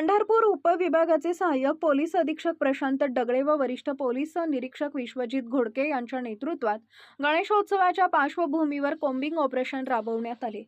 पंढरपूर उपविभागाचे सहाय्यक पोलीस अधीक्षक प्रशांत डगळे व वरिष्ठ पोलीस निरीक्षक विश्वजित घोडके यांच्या नेतृत्वात गणेशोत्सवाच्या पार्श्वभूमीवर कोम्बिंग ऑपरेशन राबवण्यात आले.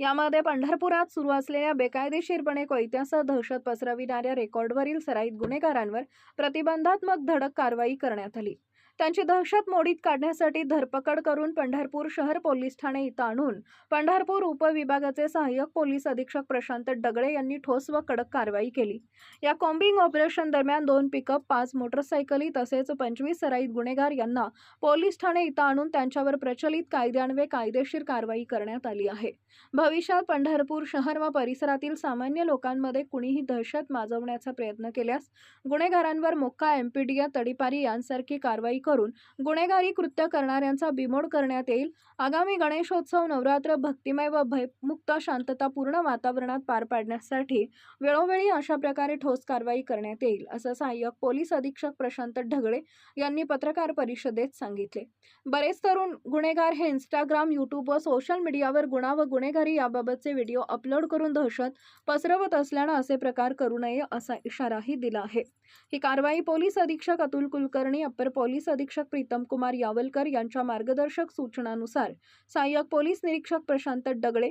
यामध्ये पंढरपुरात सुरू असलेल्या बेकायदेशीरपणे कोयत्यासह दहशत पसरविणाऱ्या रेकॉर्डवरील सराईत गुन्हेगारांवर प्रतिबंधात्मक धडक कारवाई करण्यात आली. त्यांची दहशत मोडीत काढण्यासाठी धरपकड करून पंढरपूर शहर पोलीस ठाणे इथं आणून पंढरपूर उपविभागाचे सहाय्यक पोलीस अधीक्षक प्रशांत डगळे यांनी ठोस व कडक कारवाई केली. या कॉम्बिंग ऑपरेशन दरम्यान दोन पिकअप पाच मोटरसायकली तसेच पंचवीस सराईत गुन्हेगार यांना पोलीस ठाणे इथं आणून त्यांच्यावर प्रचलित कायद्यान्वये कायदेशीर कारवाई करण्यात आली आहे. भविष्यात पंढरपूर शहर व परिसरातील सामान्य लोकांमध्ये कुणीही दहशत माजवण्याचा प्रयत्न केल्यास गुन्हेगारांवर मोक्का एमपीडीया तडीपारी यांसारखी कारवाई करून गुन्हेगारी कृत्य करणाऱ्यांचा बिमोड करण्यात येईल. आगामी गणेशोत्सव नवरात्र भक्तिमय व भयमुक्त शांततापूर्ण वातावरणात पार पाडण्यासाठी वेळोवेळी अशा प्रकारे ठोस कारवाई करण्यात येईल असं सहाय्यक पोलीस अधीक्षक प्रशांत ढगळे यांनी पत्रकार परिषदेत सांगितले. बरेच तरुण गुन्हेगार हे इंस्टाग्राम यूट्यूब व सोशल मीडियावर गुन्हा व गुन्हेगारी याबाबतचे व्हिडिओ अपलोड करून दहशत पसरवत असल्यानं असे प्रकार करू नये असा इशाराही दिला आहे. ही कारवाई पोलीस अधीक्षक अतुल कुलकर्णी अप्पर पोलीस अधीक्षक प्रीतम कुमार यावलकर यांच्या मार्गदर्शक सूचनानुसार सहाय्यक पोलीस निरीक्षक प्रशांत डगळे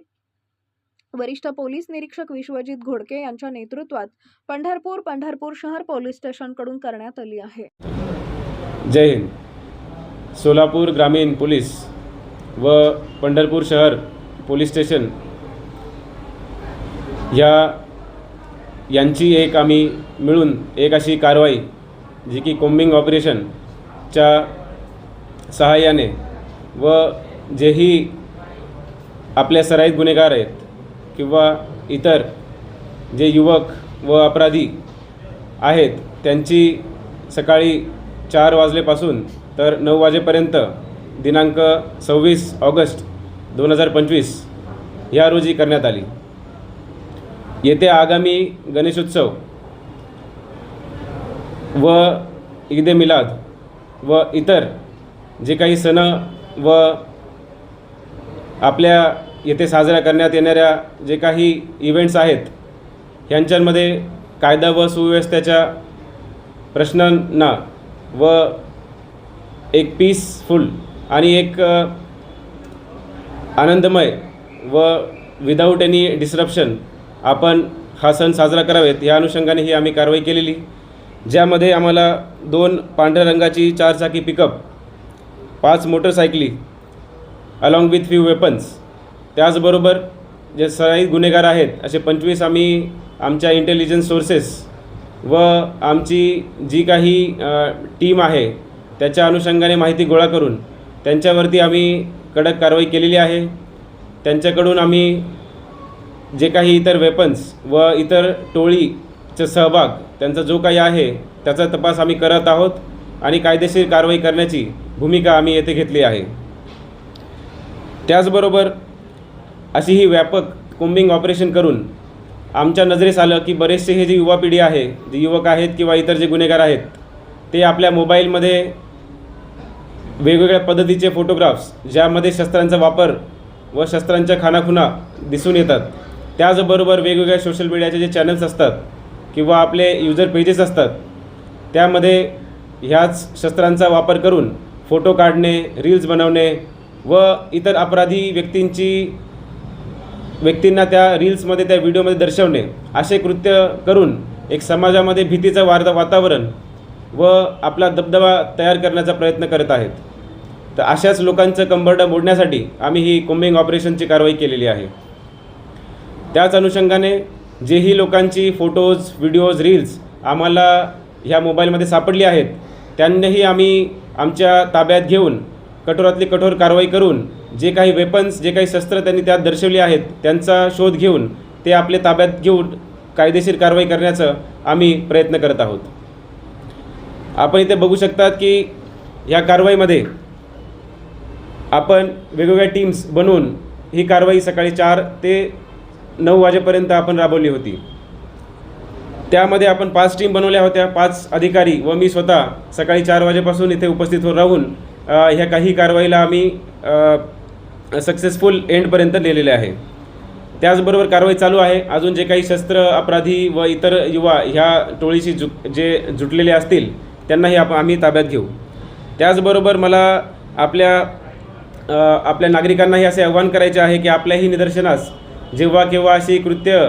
वरिष्ठ पोलीस निरीक्षक विश्वजित घोडके यांच्या नेतृत्वात पंढरपूर पंढरपूर शहर पोलीस स्टेशनकडून करण्यात आली आहे. जय हिंद. सोलापूर ग्रामीण पोलीस व पंढरपूर शहर पोलीस स्टेशन या यांची एक आम्ही मिळून एक अशी कारवाई जी की कोम्बिंग च्या सहाय्याने व जेही आपल्या सराईत गुन्हेगार आहेत किंवा इतर जे युवक व अपराधी आहेत त्यांची सकाळी चार वाजलेपासून तर नऊ वाजेपर्यंत दिनांक सव्वीस ऑगस्ट दोन हजार पंचवीस ह्या रोजी करण्यात आली. येत्या आगामी गणेशोत्सव व ईद ए मिलाद व इतर जे काही सण व आपल्या येथे साजऱ्या करण्यात येणाऱ्या जे काही इव्हेंट्स आहेत ह्यांच्यामध्ये कायदा व सुव्यवस्थेच्या प्रश्नांना व एक पीसफुल आणि एक आनंदमय व विदाऊट एनी डिस्रप्शन आपण हा सण साजरा करावेत. या अनुषंगाने ही आम्ही कारवाई केलेली. ज्यामध्ये आम्हाला दोन पांढऱ्या रंगाची चारचाकी पिकअप पाच मोटरसायकली अलॉंग विथ फ्यू वेपन्स त्याचबरोबर जे सराईत गुन्हेगार आहेत असे पंचवीस आम्ही आमच्या इंटेलिजन्स सोर्सेस व आमची जी काही टीम आहे त्याच्या अनुषंगाने माहिती गोळा करून त्यांच्यावरती आम्ही कडक कारवाई केलेली आहे. त्यांच्याकडून आम्ही जे काही इतर वेपन्स व इतर टोळी टोळीचा सहभाग त्यांचा जो काही आहे त्याचा तपास आम्ही करत आहोत आणि कायदेशीर कारवाई करण्याची भूमिका आम्ही येथे घेतली आहे. त्याचबरोबर अशी ही व्यापक कोंबिंग ऑपरेशन करून आमच्या नजरेस आलं की बरेचसे हे जे युवा पिढी आहे जे युवक आहेत किंवा इतर जे गुन्हेगार आहेत ते आपल्या मोबाईलमध्ये वेगवेगळ्या पद्धतीचे फोटोग्राफ्स ज्यामध्ये शस्त्रांचा वापर व शस्त्रांच्या खानाखुणा दिसून येतात. त्याचबरोबर वेगवेगळ्या सोशल मीडियाचे जे चॅनल्स असतात किंवा आपले युजर पेजेस असतात त्यामध्ये ह्याच शस्त्रांचा वापर करून फोटो काढणे रील्स बनवणे व इतर अपराधी व्यक्तींची व्यक्तींना त्या रील्समध्ये त्या व्हिडिओमध्ये दर्शवणे असे कृत्य करून एक समाजामध्ये भीतीचं वार्ता वातावरण व आपला दबदबा तयार करण्याचा प्रयत्न करत आहेत. तर अशाच लोकांचं कंबरडं मोडण्यासाठी आम्ही ही कोम्बिंग ऑपरेशनची कारवाई केलेली आहे. त्याच अनुषंगाने जेही लोकांची फोटोज व्हिडिओज रील्स आम्हाला ह्या मोबाईलमध्ये सापडली आहेत त्यांनाही आम्ही आमच्या ताब्यात घेऊन कठोरातली कठोर कारवाई करून जे काही वेपन्स जे काही शस्त्र त्यांनी त्यात दर्शवली आहेत त्यांचा शोध घेऊन ते आपले ताब्यात घेऊन कायदेशीर कारवाई करण्याचं आम्ही प्रयत्न करत आहोत. आपण इथे बघू शकतात की ह्या कारवाईमध्ये आपण वेगवेगळ्या टीम्स बनवून ही कारवाई सकाळी चार ते नऊ वाजेपर्यंत आपण राबवली होती. त्यामध्ये आपण पाच टीम बनवल्या होत्या. पाच अधिकारी व मी स्वतः सकाळी चार वाजेपासून इथे उपस्थित हो- राहून ह्या काही कारवाईला आम्ही सक्सेसफुल एंडपर्यंत नेलेले आहे. त्याचबरोबर कारवाई चालू आहे. अजून जे काही शस्त्र अपराधी व इतर युवा ह्या टोळीशी जु जे जुटलेले असतील त्यांनाही आप आम्ही ताब्यात घेऊ. त्याचबरोबर मला आपल्या आपल्या नागरिकांनाही असे आव्हान करायचे आहे की आपल्याही निदर्शनास जेव्हा केव्हा अशी कृत्य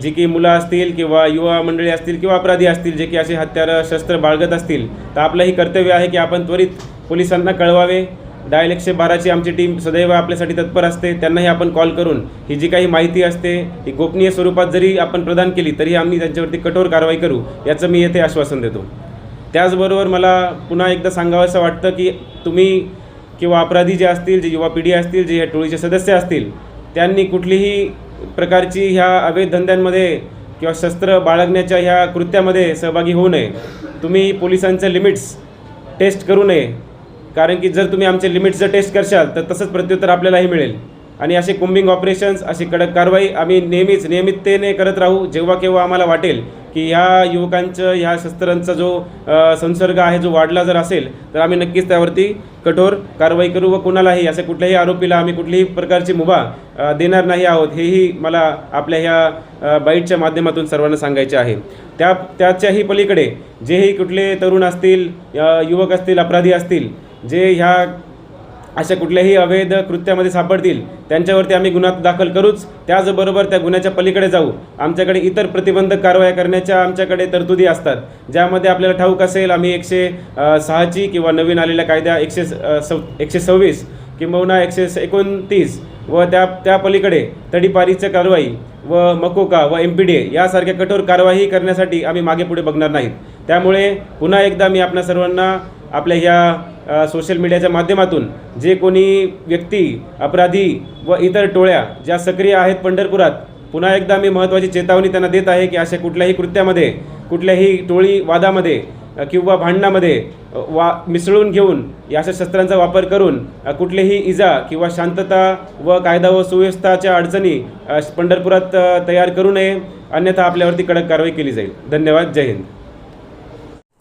जी की मुलं असतील किंवा युवा मंडळी असतील किंवा अपराधी असतील जे की असे हत्यारं शस्त्र बाळगत असतील तर आपलंही कर्तव्य आहे की आपण त्वरित पोलिसांना कळवावे. डायल एकशे बाराची आमची टीम सदैव आपल्यासाठी तत्पर असते. त्यांनाही आपण कॉल करून ही जी काही माहिती असते ही गोपनीय स्वरूपात जरी आपण प्रदान केली तरी आम्ही त्यांच्यावरती कठोर कारवाई करू याचं मी येथे आश्वासन देतो. त्याचबरोबर मला पुन्हा एकदा सांगावंसं वाटतं की तुम्ही किंवा अपराधी जे असतील जे युवा पिढी असतील जे या टोळीचे सदस्य असतील त्यांनी कुठलीही प्रकारची ह्या अवैध धंद्यांमध्ये किंवा शस्त्र बाळगण्याच्या ह्या कृत्यामध्ये सहभागी होऊ नये. तुम्ही पोलिसांचे लिमिट्स टेस्ट करू नये. कारण की जर तुम्ही आमचे लिमिट्स जर टेस्ट करशाल तर तसंच प्रत्युत्तर आपल्यालाही मिळेल. आणि असे कुंबिंग ऑपरेशन्स अशी कडक कारवाई आम्ही नेहमीच नियमिततेने करत राहू जेव्हा केव्हा आम्हाला वाटेल. की ह्या युवकांचं ह्या शस्त्रांचा जो संसर्ग आहे जो वाढला जर असेल तर आम्ही नक्कीच त्यावरती कठोर कारवाई करू व कुणालाही अशा कुठल्याही आरोपीला आम्ही कुठलीही प्रकारची मुभा देणार नाही आहोत हेही मला आपल्या ह्या बाईटच्या माध्यमातून सर्वांना सांगायचे आहे. त्या त्याच्याही पलीकडे जेही कुठले तरुण असतील युवक असतील अपराधी असतील जे ह्या अशा कुठल्याही अवैध कृत्यामध्ये सापडतील त्यांच्यावरती आम्ही गुन्हा दाखल करूच त्याचबरोबर त्या गुन्ह्याच्या पलीकडे जाऊ. आमच्याकडे इतर प्रतिबंधक कारवाया करण्याच्या आमच्याकडे तरतुदी असतात ज्यामध्ये आपल्याला ठाऊक असेल आम्ही एकशे सहाची किंवा नवीन आलेल्या कायद्या एकशे स- सव एकशे सव्वीस किंबहुना एकशे एकोणतीस व त्या त्या पलीकडे तडीपारीच्या कारवाई व मकोका व एम पी डी ए यासारख्या कठोर कारवाई करण्यासाठी आम्ही मागे पुढे बघणार नाहीत. त्यामुळे पुन्हा एकदा मी आपल्या सर्वांना आपल्या ह्या सोशल मीडियाच्या माध्यमातून जे कोणी व्यक्ती अपराधी व इतर टोळ्या ज्या सक्रिय आहेत पंढरपुरात पुन्हा एकदा मी महत्त्वाची चेतावणी त्यांना देत आहे की अशा कुठल्याही कृत्यामध्ये कुठल्याही टोळी वादामध्ये किंवा भांडणामध्ये वा मिसळून घेऊन या अशा शस्त्रांचा वापर करून अ, कुठलीही इजा किंवा शांतता व कायदा व सुव्यवस्थाच्या अडचणी पंढरपुरात तयार करू नये. अन्यथा आपल्यावरती कडक कारवाई केली जाईल. धन्यवाद. जय हिंद.